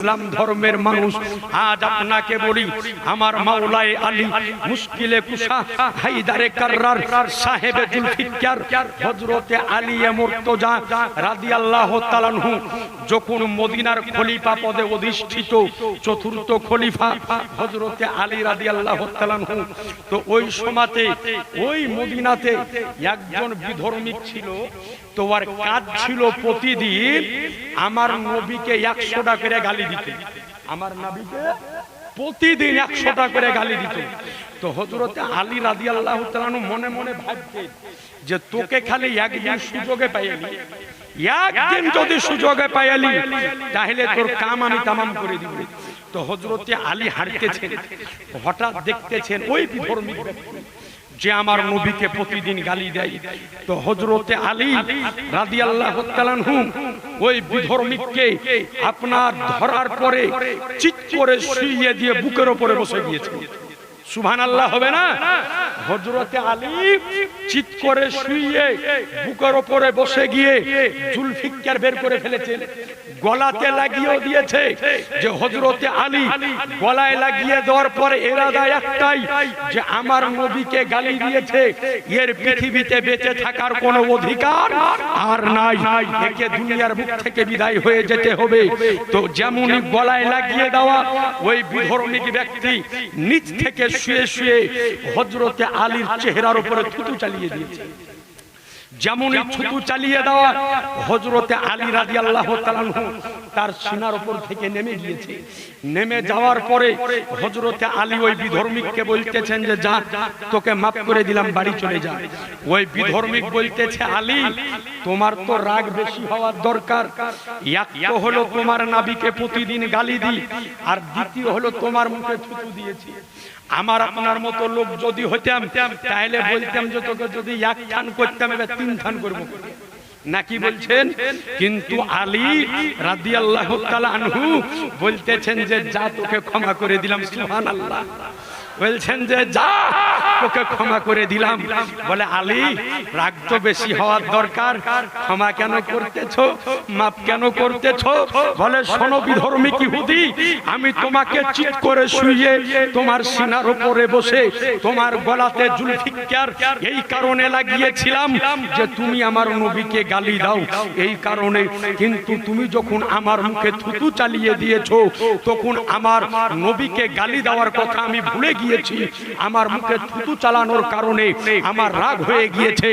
ইসলাম ধর্মের মানুষ, আজ আপনাকে বলি, আমার মাওলায়ে আলী, মুশকিলে কুশা, হায়দারে কাররার, সাহেবে জুলফিকার, হযরতে আলী মুর্তজা রাদিয়াল্লাহু তাআলাহু যখন মদিনার খলিফা পদে অধিষ্ঠিত চতুর্থ খলিফা হযরতে আলী রাদিয়াল্লাহু তাআলাহু তো ওই সময়তে ওই মদিনাতে একজন বিধর্মিক ছিল, তো আর কাজ ছিল প্রতিদিন আমার নবীকে একশো টাকা করে গালি আমার নবীকে প্রতিদিন একশো টাকা করে গালি দিত। তো হজরতে আলী রাদি আল্লাহ মনে মনে ভাবছে যে তোকে খালি একদিন সুযোগে পাইলি একদিন যদি সুযোগে পাইলি তাহলে তোর কাম আমি তামাম করে দিব। তো হজরতে আলী হাঁটতেছেন। হঠাৎ দেখতেছেন ওই যে আমার নবীকে প্রতিদিন গালি দেয়। তো হজরতে আলী রাদি আল্লাহ ওই বিধর্মিককে আপনার ধরার পরে চিৎ করে শুইয়ে দিয়ে বুকের ওপরে বসে গিয়েছে সুভান আল্লাহ হবে না? হজরতে আলী চিৎ করে শুইয়ে, বুকের ওপরে বসে গিয়ে জুলফিকার বের করে ফেলেছেন গলাতে লাগিয়েও দিয়েছে যে হজরতে আলী গলায় লাগিয়ে দেওয়ার পরে এরাদা একটাই যে আমার নবীকে গালি দিয়েছে। এর পৃথিবীতে বেঁচে থাকার কোনো অধিকার আর নাই। একে দুনিয়ার মুখ থেকে বিদায় হয়ে যেতে হবে। তো যেমনই গলায় লাগিয়ে দেওয়া, ওই বিধর্মিক ব্যক্তি নিচ থেকে শুয়ে শুয়ে হজরতে আলীর চেহারার উপরে থুতু চালিয়ে দিয়েছে। যেমন ছুতু চালিয়ে দেওয়া হজরতে আলী রাজি আল্লাহ তার সিনার উপর থেকে নেমে গিয়েছে। নেমে যাওয়ার পরে হজরতে আলী ওই বিধর্মিককে বলতেছেন যে যা তোকে মাফ করে দিলাম বাড়ি চলে যা। ওই বিধর্মিক বলতেছে আলী তোমার তো রাগ বেশি হওয়ার দরকার। এক তো হলো তোমার নাবিকে প্রতিদিন গালি দি আর দ্বিতীয় হলো তোমার মুখে থুতু দিয়েছি। আমার আপনার মতো লোক যদি হইতাম তাহলে বলতাম যে তোকে যদি এক থান করতাম, এবার তিন থান করব। নাকি বলছেন? কিন্তু আলী রাদি আল্লাহ আনহু বলতেছেন যে, যা তোকে ক্ষমা করে দিলাম সুহান আল্লাহ বলছেন যে, যা। তোকে ক্ষমা করে দিলাম। বলে, আলী, রাগ তো বেশি হওয়ার দরকার। ক্ষমা কেন করতেছ? মাপ কেন করতেছ? বলে, শোনো, বিধর্মী কি হুদি আমি তোমাকে চিৎ করে শুইয়ে তোমার সিনার উপরে বসে তোমার গলাতে জুলফিকার এই কারণে লাগিয়েছিলাম যে তুমি আমার নবীকে গালি দাও। এই কারণে কিন্তু তুমি যখন আমার মুখে থুতু চালিয়ে দিয়েছ, তখন আমার নবীকে গালি দেওয়ার কথা আমি ভুলে গিয়েছি। আমার মুখে থুতু চালানোর কারণে আমার রাগ হয়ে গিয়েছে।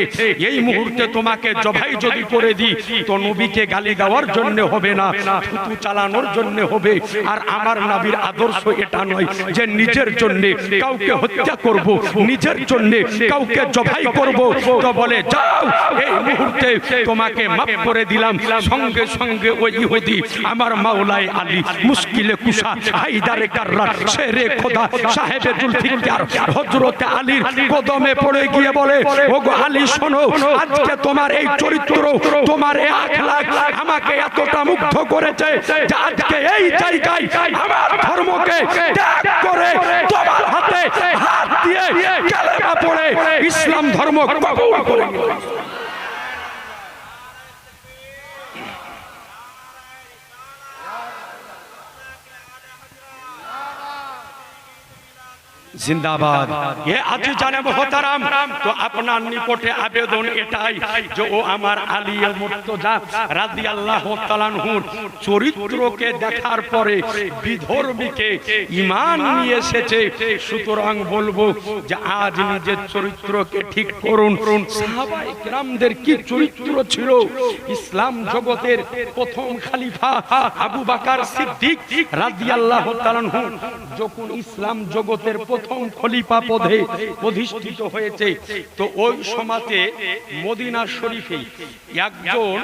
এই মুহূর্তে তোমাকে জবাই যদি করে দিই, তো নবীকে গালি দেওয়ার জন্য হবে না থুতু চালানোর জন্য হবে। আর আমার নাবির আদর্শ এটা নয় যে নিজের জন্য কাউকে হত্যা করব, নিজের জন্য কাউকে জবাই করব। তো বলে, যাও, এই মুহূর্তে তোমাকে মাফ করে দিলাম। সঙ্গে সঙ্গে ওই ইহুদি আমার মাওলায় আলী, মুশকিলে কুশা হাইদারে কাররার শেরে খোদা, সাহেবে জুলফিকার, হযরতে আলীর কদমে পড়ে গিয়ে বলে ওগো আলী শোনো আজকে তোমার এই চরিত্র তোমার এই আখলাক আমাকে এতটা মুগ্ধ করেছে যে আজকে এই জায়গায় আমার ধর্মকে ত্যাগ করে তোমার হাতে হাত দিয়ে কালেমা পড়ে ইসলাম ধর্ম কবুল করে জিন্দাবাদ। এ আজি জানে মোহতারাম তো আপনার নিকটে আবেদন এটাই যে ও আমার আলিয়া মুর্তজা রাদিয়াল্লাহু তাআলাহুর চরিত্রকে দেখার পরে বিধর্মীকে ঈমান নিয়ে এসেছে। সুতরাং বলব যে আজ নিজের চরিত্রকে ঠিক করুন। সাহাবায়ে কিরামদের কি চরিত্র ছিল? ইসলাম জগতের প্রথম খলিফা আবু বকর সিদ্দিক রাদিয়াল্লাহু তাআলাহু যখন ইসলাম জগতের প্রথম খলিফা পদে অধিষ্ঠিত হয়েছে। তো ওই সমাজে মদিনা শরীফে একজন